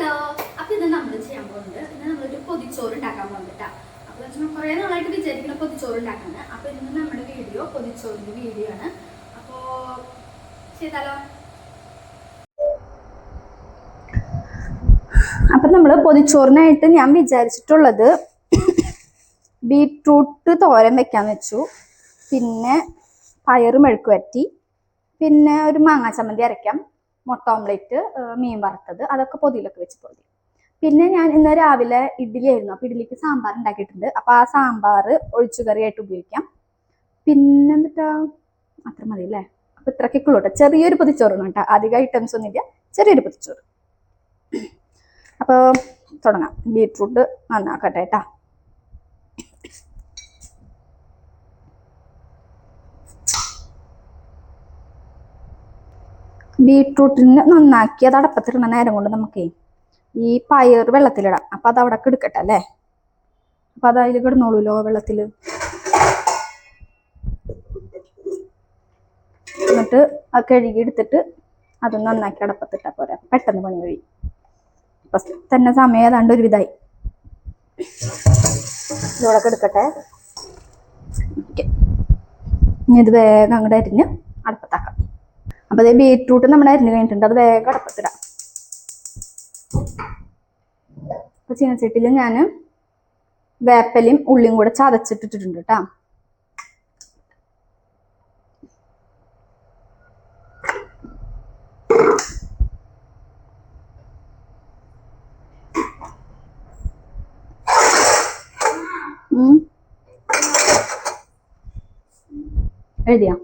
Hello. അപ്പൊ ഇത് നമ്മൾ ചെയ്യാൻ പോകുന്നത് ഇന്ന് നമ്മളൊരു പൊതിച്ചോറ് ഉണ്ടാക്കാൻ പോകുന്നുണ്ട് അപ്പൊ കുറെ നാളായിട്ട് വിചാരിക്കുന്ന പൊതിച്ചോറ് ഉണ്ടാക്കുന്നത് അപ്പൊ ഇന്ന് നമ്മുടെ വീഡിയോ പൊതിച്ചോറിന്റെ വീഡിയോ ആണ്. അപ്പോ ചെയ്താലോ? അപ്പൊ നമ്മൾ പൊതിച്ചോറിനായിട്ട് ഞാൻ വിചാരിച്ചിട്ടുള്ളത് ബീട്രൂട്ട് തോരൻ വെക്കാൻ വെച്ചു. പിന്നെ പയറ് മെഴുക്ക് പിന്നെ ഒരു മാങ്ങാ ചമ്മന്തി അരയ്ക്കാം. മുട്ട ഓംലെറ്റ് മീൻ വറുത്തത്. അതൊക്കെ പൊതിയിലൊക്കെ വെച്ച് പൊതി പിന്നെ ഞാൻ ഇന്ന് രാവിലെ ഇഡ്ഡലി ആയിരുന്നു അപ്പൊ ഇഡ്ഡലിക്ക് സാമ്പാർ ഉണ്ടാക്കിയിട്ടുണ്ട്. അപ്പൊ ആ സാമ്പാർ ഒഴിച്ചുകറിയായിട്ട് ഉപയോഗിക്കാം. പിന്നെ എന്നിട്ടാ അത്ര മതി അല്ലേ? അപ്പൊ ഇത്രക്കൊക്കെ ഉള്ളൂ കേട്ടോ ചെറിയൊരു പൊതിച്ചോറ് കേട്ടോ അധികം ഐറ്റംസ് ഒന്നുമില്ല ചെറിയൊരു പൊതിച്ചോറ്. അപ്പോൾ തുടങ്ങാം. ബീറ്റ്റൂട്ട് നന്നാക്കട്ടെ കേട്ടാ ബീട്രൂട്ടിന് നന്നാക്കി അത് അടപ്പത്തിടുന്ന നേരം കൊണ്ട് നമുക്ക് ഈ പയർ വെള്ളത്തിലിടാം. അപ്പം അത് അവിടെ കിടക്കട്ടെ അല്ലേ? അപ്പം അത് അതിൽ കിടന്നോളൂല്ലോ വെള്ളത്തിൽ എന്നിട്ട് ആ കഴുകി എടുത്തിട്ട് അത് നന്നാക്കി അടപ്പത്തിട്ടാൽ പോരാ. പെട്ടെന്ന് പണി കഴിയും. അപ്പം തന്നെ സമയം ഏതാണ്ട് ഒരുവിധമായി ഇതോടെ കിടക്കട്ടെ. ഇത് വേഗം അങ്ങോട്ട് അരിഞ്ഞ് അടുപ്പത്താക്കാം. അപ്പൊ അതേ ബീറ്റ്റൂട്ട് നമ്മൾ അരിഞ്ഞു കഴിഞ്ഞിട്ടുണ്ട്. അത് വേഗം അടപ്പത്തിടാം. അപ്പൊ ചീനച്ചട്ടിയിൽ ഞാൻ വേപ്പലയും ഉള്ളിയും കൂടെ ചതച്ചിട്ടിട്ടുണ്ട് കേട്ടാ. എഴുതിയാ?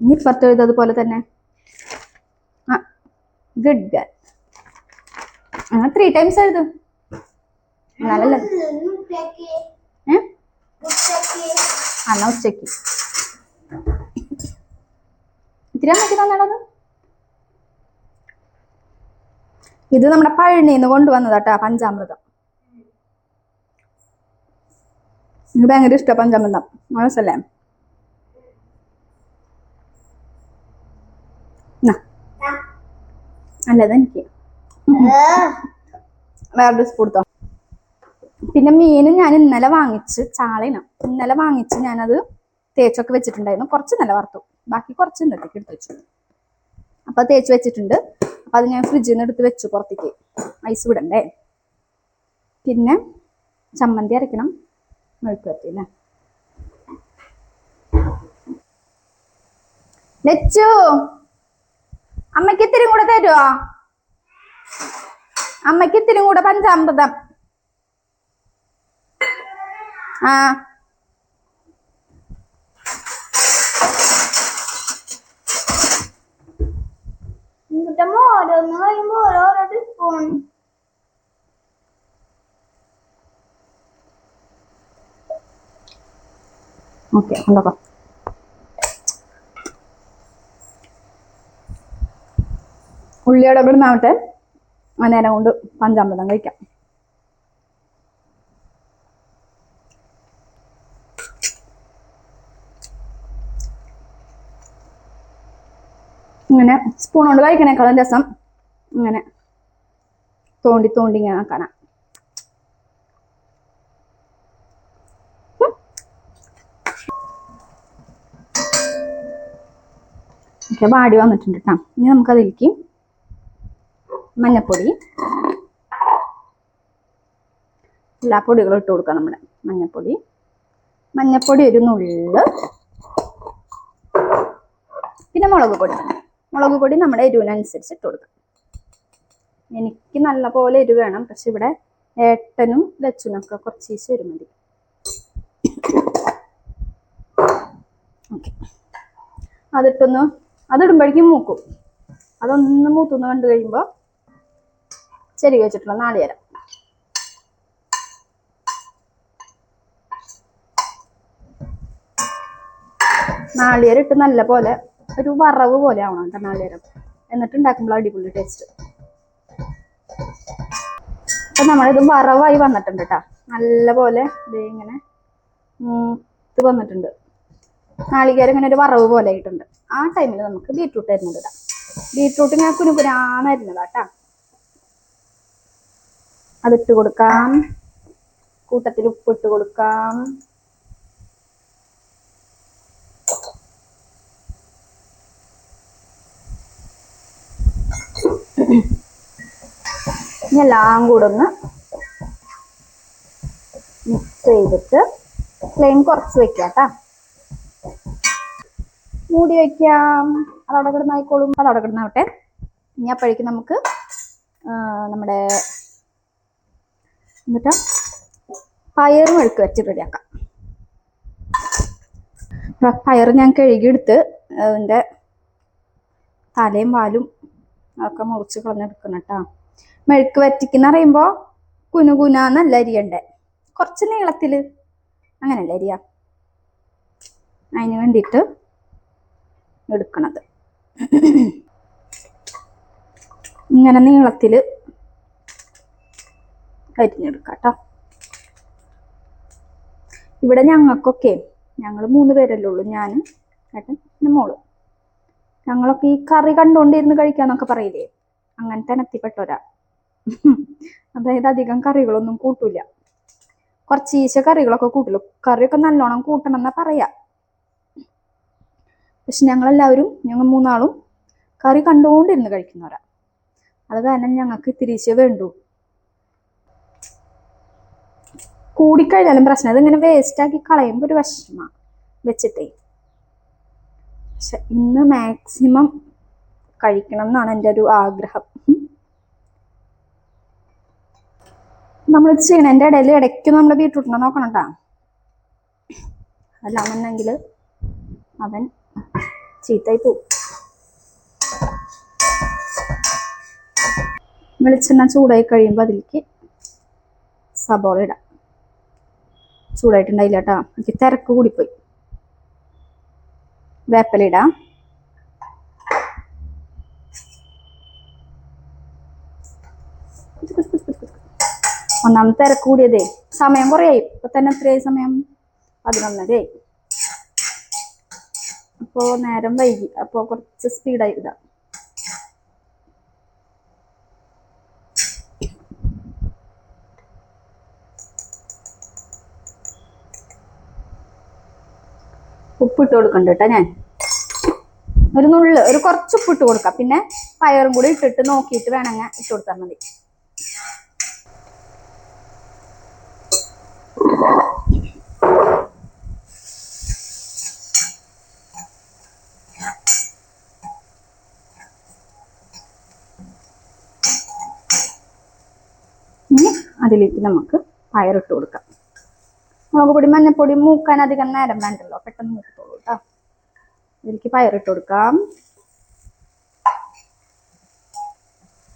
ഇനി ഇപ്പുറത്ത് എഴുതതുപോലെ തന്നെ. ആ ഗുഡ് ഗേൾ ആ ത്രീ ടൈംസ് എഴുതും എന്നാലല്ലേ എന്നാ ഉച്ചയ്ക്ക് ഇത്തിരി അമ്മയ്ക്ക് തന്നടത് ഇത് നമ്മുടെ പഴനിന്ന് കൊണ്ടുവന്നതാട്ടാ പഞ്ചാമൃതം. എനിക്ക് ഭയങ്കര ഇഷ്ടം പഞ്ചാമൃതം. മനസ്സല്ലേ അല്ലത് എനിക്ക്. വേറൊരു സ്പൂൺ എടുത്തോ പിന്നെ മീൻ ഞാൻ ഇന്നലെ വാങ്ങിച്ച് ചാളയിനം ഇന്നലെ വാങ്ങിച്ച് ഞാനത് തേച്ചൊക്കെ വെച്ചിട്ടുണ്ടായിരുന്നു. കുറച്ച് ഇന്നലെ വറുത്തു. ബാക്കി കുറച്ച് ഇന്നത്തേക്ക് എടുത്ത് വെച്ചു. അപ്പൊ തേച്ച് വെച്ചിട്ടുണ്ട്. അപ്പൊ അത് ഞാൻ ഫ്രിഡ്ജിൽ നിന്ന് എടുത്ത് വെച്ചു പുറത്തേക്ക്. ഐസ് വിടണ്ടേ? പിന്നെ ചമ്മന്തി അരയ്ക്കണം മെഴുക്ക് വരട്ടി അല്ലേ ലച്ചു അമ്മയ്ക്ക് ഇത്തിരി കൂടെ തരുമോ അമ്മയ്ക്ക് ഇത്തിരി കൂടെ പഞ്ചാമൃതം. ആ. ഓരോന്ന് കഴിയുമ്പോ ഓരോരോ ടീസ്പൂൺ ഓക്കെ ഉണ്ടോ ഉള്ളിയുടെ കൂടെ ആ നേരം കൊണ്ട് പഞ്ചാമൃതം കഴിക്കാം. ഇങ്ങനെ സ്പൂൺ കൊണ്ട് കഴിക്കണേക്കാളും രസം. ഇങ്ങനെ തോണ്ടി തോണ്ടി ഇങ്ങനെ ആക്കാനാ. വാടി വന്നിട്ടുണ്ട് കേട്ടോ ഇനി നമുക്കതിലേക്ക് മഞ്ഞപ്പൊടി. എല്ലാ പൊടികളും ഇട്ട് കൊടുക്കാം നമ്മുടെ മഞ്ഞപ്പൊടി. മഞ്ഞപ്പൊടി ഒരു നുള്ള്. പിന്നെ മുളക് പൊടി. മുളക് പൊടി നമ്മുടെ എരിവിനനുസരിച്ച് ഇട്ട് കൊടുക്കാം. എനിക്ക് നല്ല പോലെ എരിവ് വേണം പക്ഷെ ഇവിടെ ഏട്ടനും ലച്ചുനൊക്കെ കുറച്ച് എരിവ് മതി. അതിട്ടൊന്ന് അതിടുമ്പോഴേക്കും മൂക്കും. അതൊന്ന് മൂത്തുന്ന് കണ്ടു കഴിയുമ്പോൾ ചെരി വെച്ചിട്ടുള്ള നാളികേരം. നാളികേരം ഇട്ട് നല്ല പോലെ ഒരു വറവ് പോലെ ആവണം കേട്ടോ നാളികേരം. എന്നിട്ട് ഉണ്ടാക്കുമ്പോൾ അടിപൊളി ടേസ്റ്റ് അപ്പൊ നമ്മളിത് വറവായി വന്നിട്ടുണ്ട് കേട്ടോ. നല്ല പോലെ ഇത് ഇങ്ങനെ മൂത്ത് വന്നിട്ടുണ്ട്. നാളികേരം ഇങ്ങനെ ഒരു വറവ് പോലെ ആയിട്ടുണ്ട്. ആ ടൈമിൽ നമുക്ക് ബീട്രൂട്ട് അരിഞ്ഞത് ഇടാം ബീട്രൂട്ട് ഞാൻ കുനുകുനാന്ന് അരിഞ്ഞതാ കേട്ടാ. അതിട്ട് കൊടുക്കാം. കൂട്ടത്തിൽ ഉപ്പിട്ട് കൊടുക്കാം. ഇനി എല്ലാം കൂടെ ഒന്ന് മിക്സ് ചെയ്തിട്ട് ഫ്ലെയിം കുറച്ച് വെക്കാം കേട്ടാ. മൂടി വെക്കാം. അതവിടെ കിടന്നായിക്കോളും. അതവിടെ കിടന്നാവട്ടെ. ഇനി അപ്പോഴേക്കും നമുക്ക് നമ്മുടെ എന്നിട്ട് പയറും എടുക്കുക വെച്ച് റെഡിയാക്കാം. പയർ ഞാൻ കഴുകിയെടുത്ത് അതിന്റെ തലയും വാലും ഒക്കെ മുറിച്ച് കളഞ്ഞെടുക്കണം കേട്ടോ. മെഴുക്ക് വറ്റിക്കുന്ന പറയുമ്പോൾ കുനുകുനാന്നല്ല അരിയണ്ടേ? കുറച്ച് നീളത്തിൽ അങ്ങനല്ല അരിയ? അതിന് വേണ്ടിയിട്ട് എടുക്കണത്. ഇങ്ങനെ നീളത്തിൽ അരിഞ്ഞെടുക്കാം കേട്ടോ ഇവിടെ ഞങ്ങൾക്കൊക്കെ ഞങ്ങൾ മൂന്ന് പേരല്ലേ ഉള്ളൂ ഞാൻ ഏട്ടൻ പിന്നെ മോൾ. ഞങ്ങളൊക്കെ ഈ കറി കണ്ടുകൊണ്ടിരുന്ന് കഴിക്കാന്നൊക്കെ പറയില്ലേ? അങ്ങനത്തെ എത്തിപ്പെട്ടൊരാ അതായത് അധികം കറികളൊന്നും കൂട്ടൂല. കുറച്ച് ഈശ കറികളൊക്കെ കൂട്ടുള്ളൂ. കറിയൊക്കെ നല്ലോണം കൂട്ടണം എന്നാ പറയാ. പക്ഷെ ഞങ്ങളെല്ലാവരും ഞങ്ങൾ മൂന്നാളും കറി കണ്ടുകൊണ്ടിരുന്ന് കഴിക്കുന്നവരാ. അത് കാരണം ഞങ്ങൾക്ക് ഇത്തിരീശേ വേണ്ടു. കൂടിക്കഴിഞ്ഞാലും പ്രശ്നം. അതിങ്ങനെ വേസ്റ്റ് ആക്കി കളയുമ്പോൾ ഒരു വിഷമമാണ് വെച്ചിട്ടേ. പക്ഷെ ഇന്ന് മാക്സിമം കഴിക്കണം എന്നാണ് എന്റെ ഒരു ആഗ്രഹം. നമ്മൾ ചെയ്യണതിന്റെ ഇടയിൽ ഇടയ്ക്ക് നമ്മൾ ബീട്രൂട്ടിനെ നോക്കണം കേട്ടോ. അല്ലാന്നുണ്ടെങ്കിൽ അവൻ ചീത്തായി പോവും. വെളിച്ചെണ്ണ ചൂടായി കഴിയുമ്പോൾ അതിലേക്ക് സബോള ഇടാം. ചൂടായിട്ടുണ്ടായില്ല കേട്ടോ എനിക്ക് തിരക്ക് കൂടിപ്പോയി. വേപ്പലിടാം ഒന്നാം തിരക്ക് കൂടിയതേ. സമയം കുറയായി. ഇപ്പൊ തന്നെ എത്രയായി സമയം? പതിനൊന്നരയായി അപ്പോ നേരം വൈകി. അപ്പോ കുറച്ച് സ്പീഡായി ഇടാം ഉപ്പിട്ട് കൊടുക്കണ്ട കേട്ടോ ഞാൻ. ഒരു നുള്ള് ഒരു കുറച്ച് ഉപ്പിട്ട് കൊടുക്കാം. പിന്നെ പയറും കൂടി ഇട്ടിട്ട് നോക്കിയിട്ട് വേണമെങ്കിൽ ഇട്ട് കൊടുത്താൽ മതി. അതിലേക്ക് നമുക്ക് പയറിട്ട് കൊടുക്കാം. മുളക് പൊടി മഞ്ഞപ്പൊടി മൂക്കാൻ അധികം നേരം വേണ്ടല്ലോ. പെട്ടെന്ന് ഇതിലേക്ക് പയറിട്ട് കൊടുക്കാം.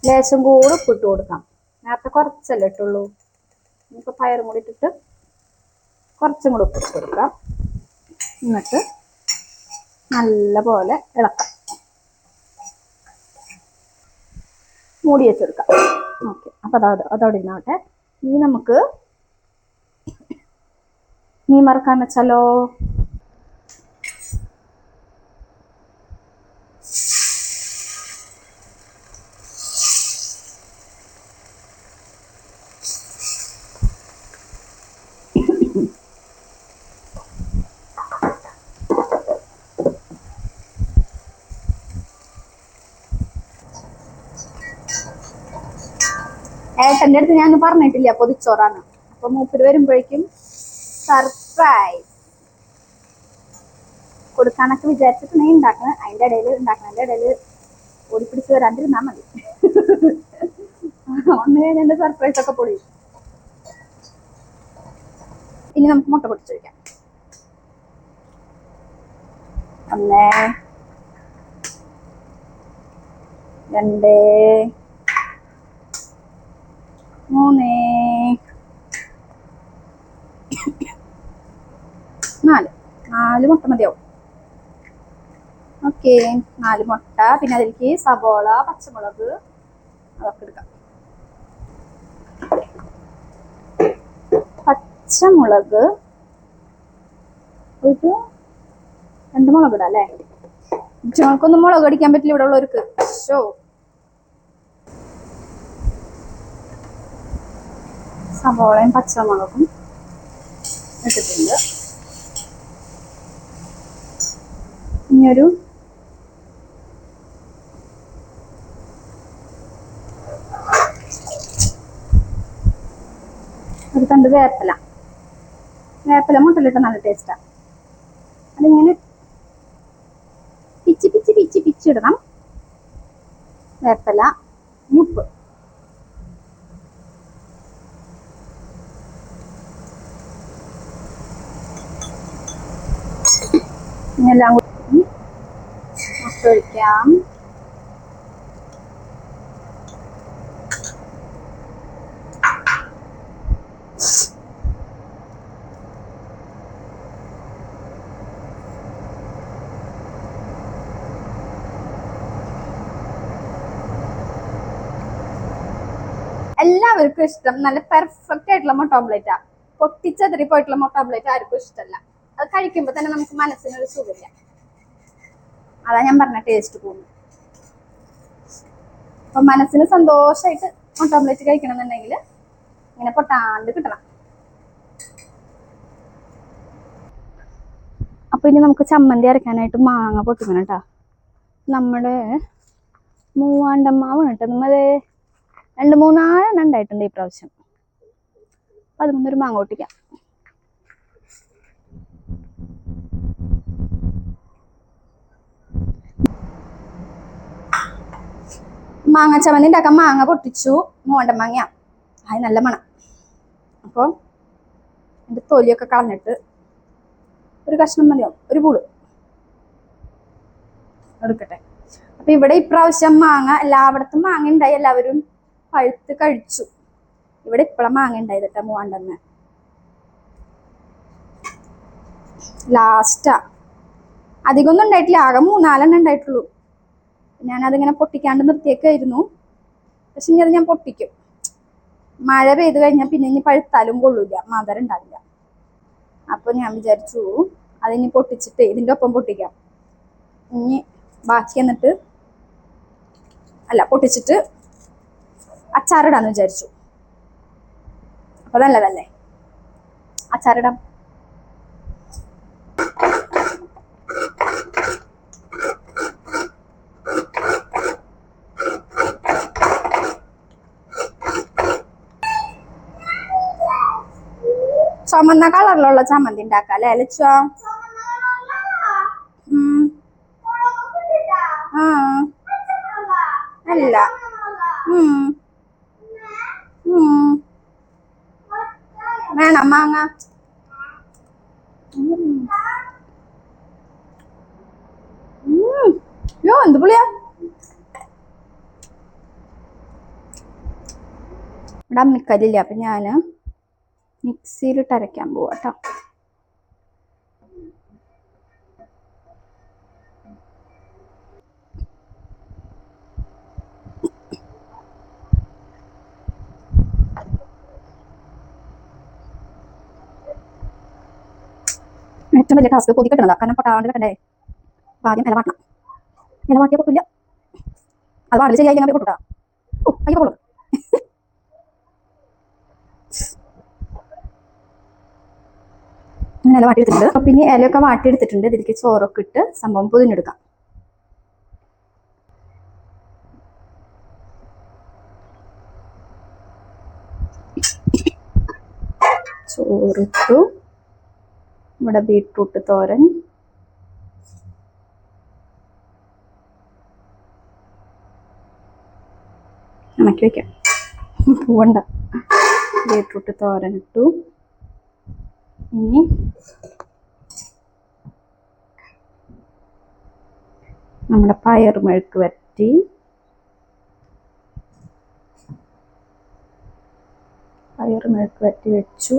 ലേശം കൂടെ ഉപ്പിട്ട് കൊടുക്കാം. നേരത്തെ കുറച്ചല്ലേ ഇട്ടുള്ളൂ. ഇനിയിപ്പോൾ പയറും കൂടി ഇട്ടിട്ട് കുറച്ചും കൂടെ ഉപ്പിട്ട് കൊടുക്കാം. എന്നിട്ട് നല്ല പോലെ ഇളക്കാം. മൂടി വെച്ചെടുക്കാം. ഓക്കെ. അപ്പോൾ അതോ അതോടെ ഇരുന്നാവട്ടെ ഇനി നമുക്ക് മീൻ മറക്കാൻ വെച്ചാലോ? ഏട്ടന്റെ അടുത്ത് ഞാൻ പറഞ്ഞിട്ടില്ല പൊതിച്ചോറാണ് അപ്പൊ മൂപ്പര് വരുമ്പോഴേക്കും സർപ്രൈസ് കൊടുക്കാനൊക്കെ വിചാരിച്ചിട്ടുണ്ടെങ്കിൽ ഉണ്ടാക്കണം. അതിന്റെ ഇടയിൽ ഉണ്ടാക്കണതിന്റെ ഇടയിൽ ഓടിപ്പിടിച്ച് വരാണ്ടിരുന്നാ മതി. ഒന്ന് കഴിഞ്ഞ സർപ്രൈസ് ഒക്കെ പൊടി ഇനി നമുക്ക് മുട്ട പൊട്ടിച്ച് വയ്ക്കാം ഒന്ന് രണ്ട് മൂന്ന്. നാല്. നാല് മുട്ട മതിയാവും. ഓക്കെ. നാല് മുട്ട. പിന്നെ അതിലേക്ക് സബോള പച്ചമുളക് അതൊക്കെ എടുക്കാം. പച്ചമുളക് ഒരു രണ്ട് മുളക് ഇടാം അല്ലേ? ചുമക്കൊന്നും മുളക് അടിക്കാൻ പറ്റില്ല ഇവിടെ ഉള്ളവർക്ക്. ഷോ സവോളയും പച്ചമുളകും ഇട്ടിട്ടുണ്ട്. ഇനിയൊരു ഒരു തണ്ട് വേപ്പില. വേപ്പില മുട്ടലിട്ട് നല്ല ടേസ്റ്റാ അതിങ്ങനെ പിച്ചി പിച്ചി പിച്ചി പിച്ചിടണം വേപ്പില ഉപ്പ് ഇതെല്ലാം കൂടി ഒഴിക്കാം. എല്ലാവർക്കും ഇഷ്ടം. നല്ല പെർഫെക്റ്റ് ആയിട്ടുള്ള മുട്ട ഓംലേറ്റാ പൊട്ടിച്ചെതറി പോയിട്ടുള്ള മുട്ട ആർക്കും ഇഷ്ടമല്ല. അത് കഴിക്കുമ്പോൾ തന്നെ നമുക്ക് മനസ്സിനൊരു സുഖമില്ല. അതാ ഞാൻ പറഞ്ഞ ടേസ്റ്റ് പോകുന്നു അപ്പൊ മനസ്സിന് സന്തോഷമായിട്ട് മുട്ട കഴിക്കണമെന്നുണ്ടെങ്കിൽ ഇങ്ങനെ പൊട്ടാണ്ട് കിട്ടണം. അപ്പൊ ഇനി നമുക്ക് ചമ്മന്തി അരക്കാനായിട്ട് മാങ്ങ പൊട്ടിക്കണം കേട്ടോ. നമ്മുടെ മൂവാണ്ടമ്മാവ് കേട്ടോ. നമ്മൾ രണ്ട് മൂന്നാലെണ്ണം ഉണ്ടായിട്ടുണ്ട് ഈ പ്രാവശ്യം. അപ്പൊ അതിൽ മാങ്ങ പൊട്ടിക്കാം. മാങ്ങ ചമ്മന്തി ഉണ്ടാക്കാൻ മാങ്ങ പൊട്ടിച്ചു. മോണ്ട മാങ്ങ അത് നല്ല മണം. അപ്പോൾ എന്റെ തൊലിയൊക്കെ കളഞ്ഞിട്ട് ഒരു കഷ്ണം മതിയാവും ഒരു പൂൾ. എടുക്കട്ടെ. അപ്പൊ ഇവിടെ ഇപ്രാവശ്യം മാങ്ങ എല്ലായിടത്തും മാങ്ങ ഉണ്ടായി. എല്ലാവരും പഴുത്ത് കഴിച്ചു. ഇവിടെ ഇപ്പോഴും മാങ്ങ ഉണ്ടായത് കേട്ടോ മൂവാണ്ടെന്ന് ലാസ്റ്റാ അധികമൊന്നും ഉണ്ടായിട്ടില്ല. ആകെ മൂന്നാലെണ്ണം ഉണ്ടായിട്ടുള്ളൂ. ഞാനതിങ്ങനെ പൊട്ടിക്കാണ്ട് നിർത്തിയേക്കായിരുന്നു. പക്ഷെ ഇനി അത് ഞാൻ പൊട്ടിക്കും. മഴ പെയ്ത് കഴിഞ്ഞാൽ പിന്നെ ഇനി പഴുത്താലും കൊള്ളൂല മധുരം ഉണ്ടാവില്ല. അപ്പൊ ഞാൻ വിചാരിച്ചു അതിനി പൊട്ടിച്ചിട്ട് ഇതിന്റെ ഒപ്പം പൊട്ടിക്കാം. ഇനി ബാക്കി എന്നിട്ട് അല്ല പൊട്ടിച്ചിട്ട് അച്ചാറിടാന്ന് വിചാരിച്ചു. അപ്പൊ നല്ലതല്ലേ അച്ചാറിടാം. ചുമന്ന കളറിലുള്ള ചമ്മന്തി ഉണ്ടാക്കാം അല്ലേ ലച്ച ആ അല്ല ഉം. ഉം. വേണം മാങ്ങ ഉം. ഉം. യോ എന്ത് പുളിയാ ഇവിടെ അമ്മിക്കല്ലില്ല അപ്പൊ ഞാൻ മിക്സിയിലിട്ട് അരയ്ക്കാൻ പോവാം കേട്ടോ ഏറ്റവും വലിയ ടാസ്ക് പൊതി കെട്ടണതാ. കാരണം പൊട്ടാണ്ട് കിട്ടണ്ടേ അപ്പൊ ആദ്യം ഇല വാട്ടണം ഇല വാട്ടിയ പൊട്ടില്ല അത് വാടില്ല ശരിയായി പൊട്ടുട്ടാ. ഓ അയ്യോ പൊള്ളു ഇല വാട്ടിയെടുത്തിട്ടുണ്ട്. അപ്പൊ പിന്നെ ഇലയൊക്കെ വാട്ടിയെടുത്തിട്ടുണ്ട്. ഇതിലേക്ക് ചോറൊക്കെ ഇട്ട് സംഭവം പൊതിഞ്ഞെടുക്കാം ചോറിട്ടു. നമ്മുടെ ബീട്രൂട്ട് തോരൻ. ഉണക്കി വെക്കാം. പോവണ്ട. ബീട്രൂട്ട് തോരൻ ഇട്ടു. ഇനി നമ്മുടെ പയർ മെഴുക്ക് വരട്ടി. പയർ മെഴുക്ക് വരട്ടി വെച്ചു.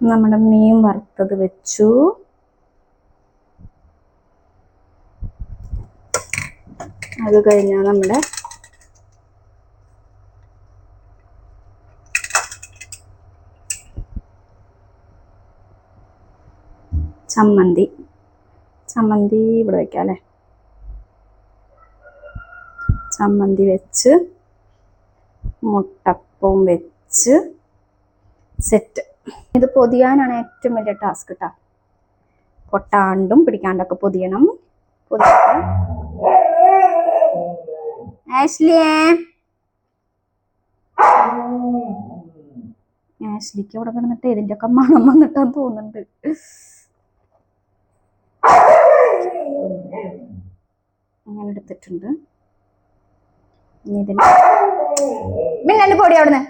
നമ്മുടെ മീൻ വറുത്തത് വെച്ചു. അത് കഴിഞ്ഞാൽ നമ്മുടെ ചമ്മന്തി. ചമ്മന്തി ഇവിടെ വയ്ക്കാം അല്ലേ? ചമ്മന്തി വെച്ച് മുട്ടപ്പവും വെച്ച് സെറ്റ്. ഇത് പൊതിയാനാണ് ഏറ്റവും വലിയ ടാസ്ക് കേട്ടോ പൊട്ടാണ്ടും പിടിക്കാണ്ടൊക്കെ പൊതിയണം. പൊതിയട്ടെ. അവിടെ കിടന്നിട്ട് ഇതിന്റെ ഒക്കെ മണം വന്നിട്ടാന്ന് തോന്നുന്നുണ്ട്. അങ്ങനെ എടുത്തിട്ടുണ്ട്. ഇനി ഇതിന് മിന്നൽ പൊടി അവിടുന്ന്.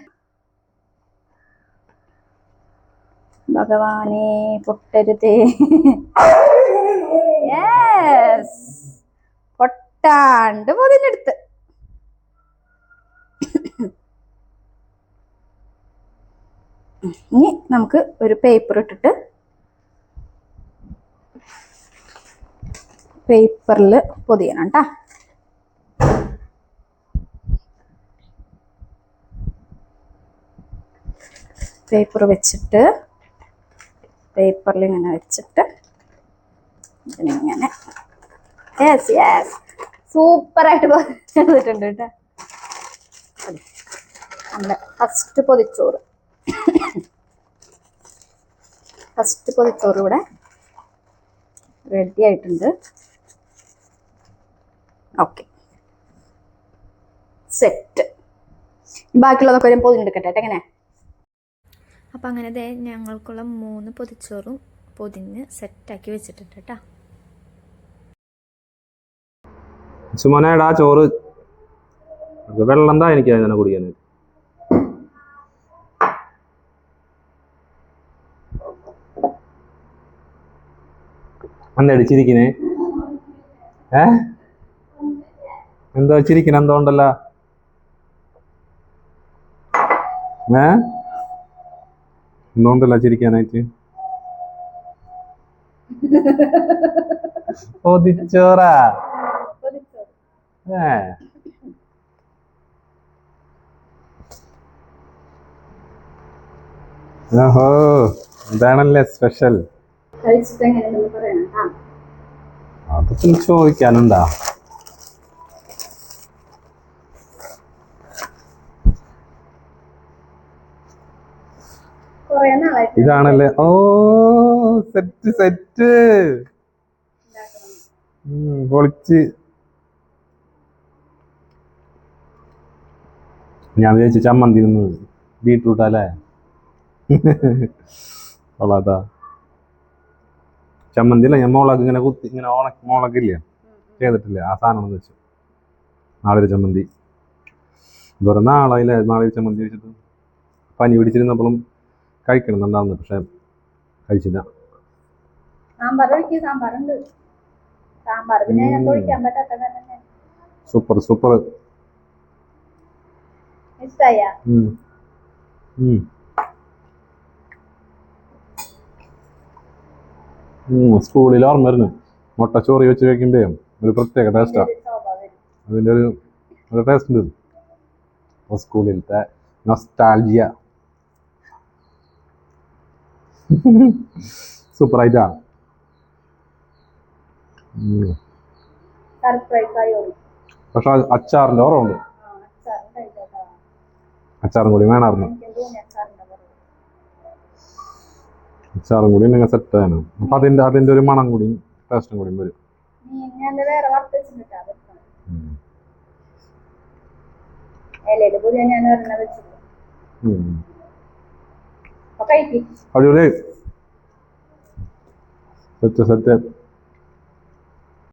ഭഗവാനെ പൊട്ടരുതേ. യെസ് പൊട്ടാണ്ട് പൊതിഞ്ഞെടുത്ത്. ഇനി നമുക്ക് ഒരു പേപ്പർ ഇട്ടിട്ട് പേപ്പറിൽ പൊതിയണം കേട്ടോ പേപ്പർ വെച്ചിട്ട് പേപ്പറിൽ ഇങ്ങനെ വെച്ചിട്ട് ഇതിനിങ്ങനെ. യെസ് യെസ് സൂപ്പറായിട്ട് ചെയ്തിട്ടുണ്ട് കേട്ടോ. നമ്മുടെ ഫസ്റ്റ് പൊതിച്ചോറ്. ഫസ്റ്റ് പൊതിച്ചോറ് ഇവിടെ റെഡി ആയിട്ടുണ്ട്. ഓക്കെ സെറ്റ് ബാക്കിയുള്ളതൊക്കെ ഒരു പൊതിഞ്ഞെടുക്കട്ടെ എങ്ങനെ അപ്പം അങ്ങനെ ദേ ഞങ്ങൾക്കുള്ള മൂന്ന് പൊതിച്ചോറും പൊതിഞ്ഞ് സെറ്റാക്കി വെച്ചിട്ടുണ്ട് കേട്ടോ. സുമനയുടെ ആ ചോറ്. വെള്ളം എന്താ എനിക്ക് അതിനെ കുടിക്കാൻ. അന്ന് അടിച്ചിരിക്കുന്നേ ഏ? എന്താ ചിരിക്കണ എന്തുകൊണ്ടല്ല ഏ? എന്തുകൊണ്ടല്ല ചിരിക്കാനായിട്ട്. പൊതിച്ചോറാ. ഏ? ഓഹോ ഇതാണല്ലേ സ്പെഷ്യൽ. അതൊക്കെ ചോദിക്കാനുണ്ടാ കുറേ നാളായിട്ട് ഇതാണല്ലേ? ഓ സെറ്റ് സെറ്റ് പൊളിച്ച്. ഞാൻ വിചാരിച്ചു ചമ്മന്തി ഇരുന്ന് ബീട്രൂട്ട് അല്ലേ? കൊള്ളാത്ത ചമ്മന്തി അല്ല? ഞാൻ മുളക് ഇങ്ങനെ കുത്തി ഇങ്ങനെ ഉണക്കി മുളകില്ലേ? ചെയ്തിട്ടില്ല? ആ സാധനം ഒന്ന് വെച്ചു. നാളെ ഒരു ചമ്മന്തി. ഇതുവരെ നാളായില്ലേ നാളെ ചമ്മന്തി വെച്ചിട്ട് പനി പിടിച്ചിരുന്നപ്പോഴും കഴിക്കണമെന്നുണ്ടായിരുന്നു പക്ഷെ കഴിച്ചില്ല. Super super. സ്കൂളിൽ ഓർമ്മ വരുന്നു. മുട്ട ചോറി വെച്ച് വെക്കുമ്പേ ഒരു പ്രത്യേക ടേസ്റ്റാ അതിന്റെ ഒരു ഒരു ടേസ്റ്റ് ഉണ്ട്. സ്കൂളിലത്തെ നൊസ്റ്റാൾജിയ സൂപ്പർ ആയിട്ടാ പക്ഷെ അച്ചാറിന്റെ ഓർമ്മ അച്ചാറും കൂടി വേണമായിരുന്നു. അച്ചാറും കൂടി ഉണ്ടെങ്കിൽ സെറ്റ് ആണ്. അപ്പൊ അതിന്റെ അതിന്റെ ഒരു മണം കൂടി ടേസ്റ്റും കൂടി വരും. ഇലയിൽ പുതിയ ഞാൻ ഒരെണ്ണം വെച്ചിട്ട് ഉം. അപ്പൊ കഴിക്കും അടിപൊളി സെറ്റ് സെറ്റ്